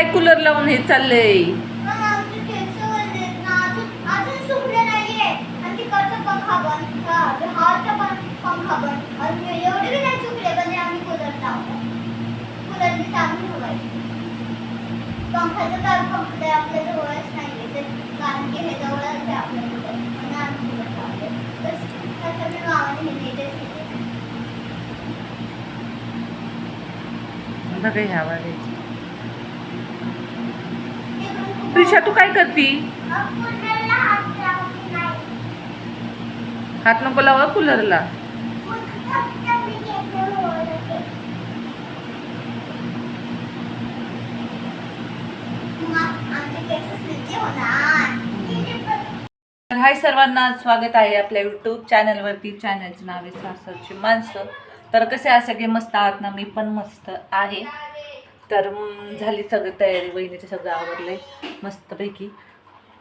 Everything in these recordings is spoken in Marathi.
काय कूलर लावून हे चाललंय. बघा ह्या वाढायची ते पण तू काय करती? हात नको लावा कूलरला. तर हाय सर्वांना स्वागत आहे आपल्या यूट्यूब चॅनलवरती चॅनलचं नाव आहे सासरची माणसं. तर कसे आहे सगळे मस्त आहात ना? मी पण मस्त आहे. तर झाली सगळी तयारी वहिनीचं सगळं आवरलंय मस्तपैकी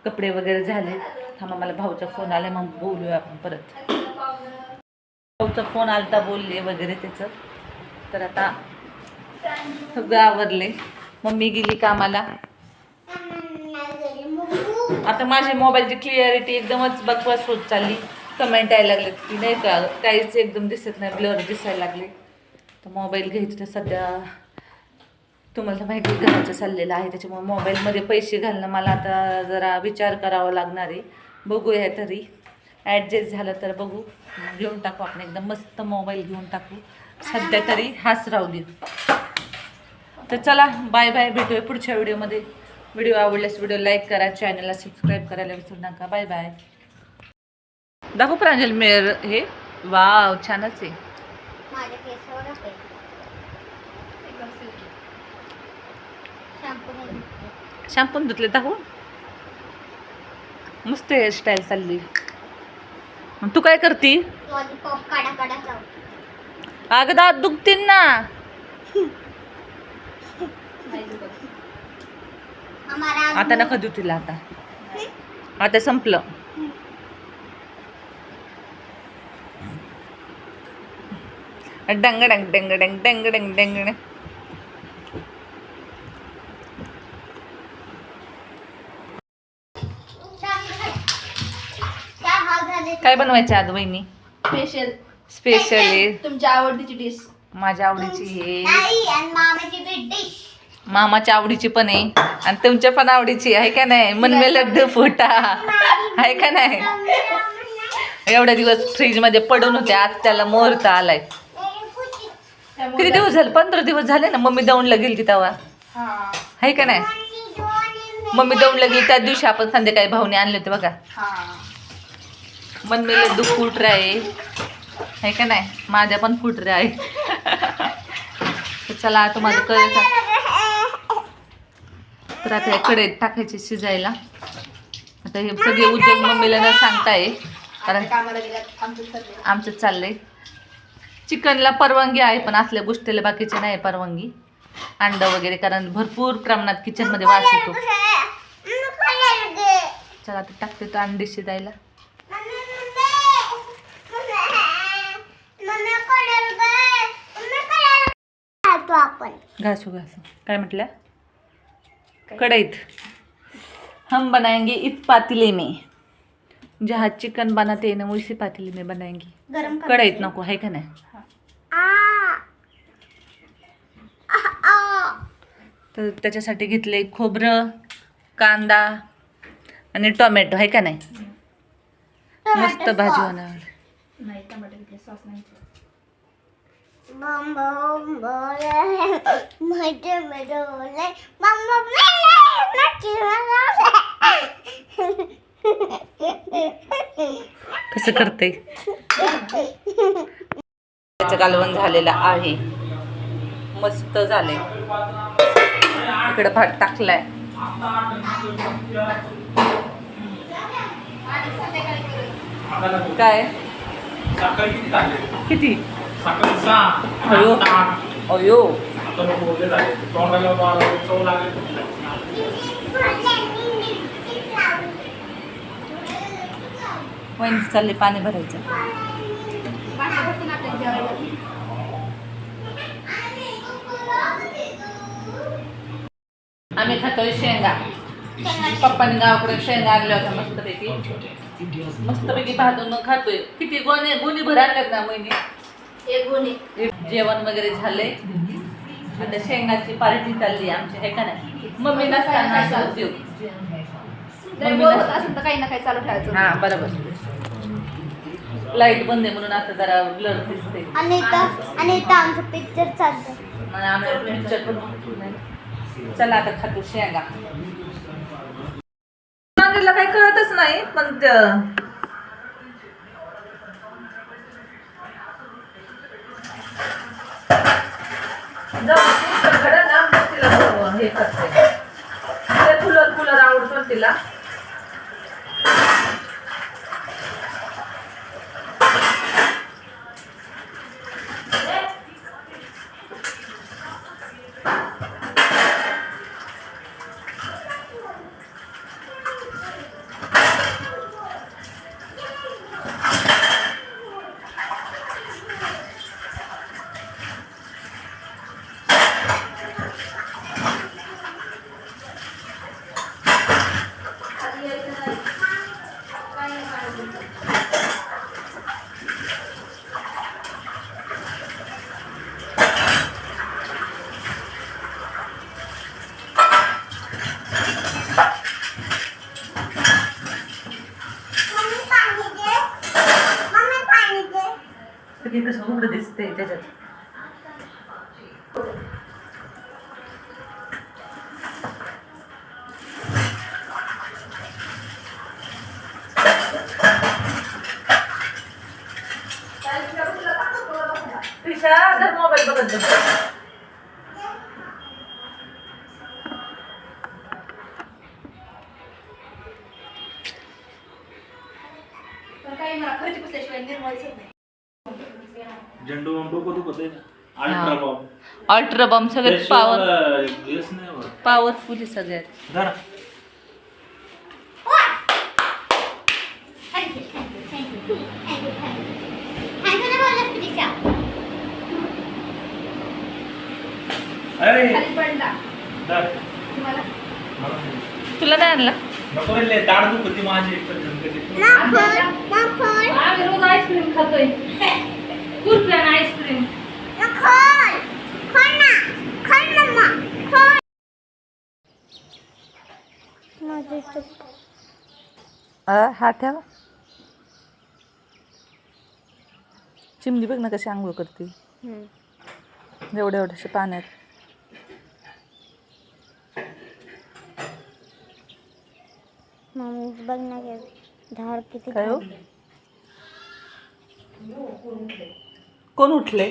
कपडे वगैरे झाले. थांबा मला भाऊचा फोन आला मग बोलूया आपण परत. भाऊचा फोन आलता बोलले वगैरे त्याचं. तर आता सगळं आवरले मम्मी गेली कामाला. आता माझ्या मोबाईलची क्लिअरिटी एकदमच बकवास होत चालली. कमेंट यायला लागले की नाही का? काहीच एकदम दिसत नाही ब्लर दिसायला लागले. तर मोबाईल घ्यायचं तर सध्या तुम्हाला माहिती आहे घराचं चाललेलं आहे त्याच्यामुळे मोबाईलमध्ये पैसे घालणं मला आता जरा विचार करावा लागणार आहे. बघूया तरी. ॲडजस्ट झालं तर बघू. घेऊन टाकू आपण एकदम मस्त मोबाईल घेऊन टाकू. सध्या तरी हाच राहू दे. तर चला बाय बाय भेटूया पुढच्या व्हिडिओमध्ये व्हिडिओ आवडल्यास व्हिडिओ लाईक करा चॅनलला सबस्क्राईब करायला विसरू नका. बाय बाय दाखव प्रांजल मेर हे. वाव छानच आहे माझ्या केसावरच आहे. एकदम silky. Shampoo नाही घेतला. शॅम्पून धुतले दाखवू मस्त हेअरस्टाईल चालली. मग तू काय करती. अगं दात दुखतील ना. आता नका देऊ तिला आता. आता संपलं. डंग डंग डंग डंग डंग डंग डंग. काय बनवायचं आज वहिनी? स्पेशल स्पेशल तुमच्या आवडतीची डिश माझ्या आवडीची मामाच्या आवडीची पण आहे. आणि तुमच्या पण आवडीची आहे का नाही? मनमे लड्डू फुटा आहे का नाही? एवढ्या दिवस फ्रीजमध्ये पडून होते. आज त्याला मुहूर्त आलाय. किती दिवस झाले? पंधरा दिवस झाले ना? मम्मी दौंडला गेली तेव्हा. हा. आहे का नाही? मम्मी दौंडला गेली. त्या दिवशी आपण संध्याकाळी भाऊने आणले होते बघा. मन मनमे लड्डू फुट आहे आहे का नाही? माझ्या पण फुट आहे तर चला आता माझं कळत तर आता या कडेत टाकायचे शिजायला. आता हे सगळे उद्योग मम्मीला न सांगताय कारण आमचं चाललंय. चिकनला परवानगी आहे पण असल्या गोष्टीला बाकीचे नाही परवानगी. अंड वगैरे कारण भरपूर प्रमाणात किचनमध्ये वास येतो. चला आता टाकते तो अंडी शिजायला. आपण. घासू घासू. काय म्हटलं? कढईत. हम बनाएंगे इस पातिले में. जहाँ चिकन बनाते हैं ना वो इसी पातिले में बनाएंगे. गरम कढईत नको आहे का नाही? तर त्याच्यासाठी घेतले खोबरं कांदा आणि टोमॅटो आहे का नाही? मस्त भाजी होणार नाही टमाटर घेतले सॉस नाही घेतलं. बम बम बोले मजे में डोले बम बम मेले नची कसं करते त्याचं कालवण झालेलं आहे. मस्त झाले इकडे भात टाकलाय. काय? साखर किती? झाले किती साखर सहा अयो. अयो आता लोक झाले. तोंडाला चव लागली वहिनी चालले पाणी भरायचं. आम्ही खातोय शेंगा. पप्पाने गावाकडे शेंगा आणल्या होत्या मस्तपैकी. मस्तपैकी भाजून मग खातोय. किती गोणे गोणी भर आणल्यात ना महिने जेवण वगैरे झालंय आता शेंगाची पार्टी चालली आमची आहे का नाही? मम्मी नसताना असा असेल तर काही ना काही चालू ठेवायचं. हा बरोबर. लाइट बंद आहे म्हणून आता जरा ब्लर दिसते आणि आमचं पिक्चर चालतं. आम्ही पिक्चर पण. चला आता खातो शेंगा. काही कळतच नाही पण ते- जाऊ दे, ना तिला हे करते. ते फुलं फुलं आवडतो तिला. कसं उघड दिसते त्याच्यात त्रिशा जर मोबाईल बघत झेंडू मग डोकं दुखत आहे अल्ट्रा बॉम्ब अल्ट्रा बॉम्ब सगळ्यात पावर त्याशिवाय हेच नाही होत. पॉवरफुल आहे सगळ्यात धरा. अरे धर. मला नाही. तुला नाही आणला नको रे, लय दाढ दुखती माझी झणकती. आईस्क्रीम खातोय आणि आईस्क्रीम चुक हा ठेव चिमणी बघ ना कशी आंघोळ करते एवढ्या एवढ्याशा पाण्यात मम्मी बघ ना धार किती काय हो कोण उठले?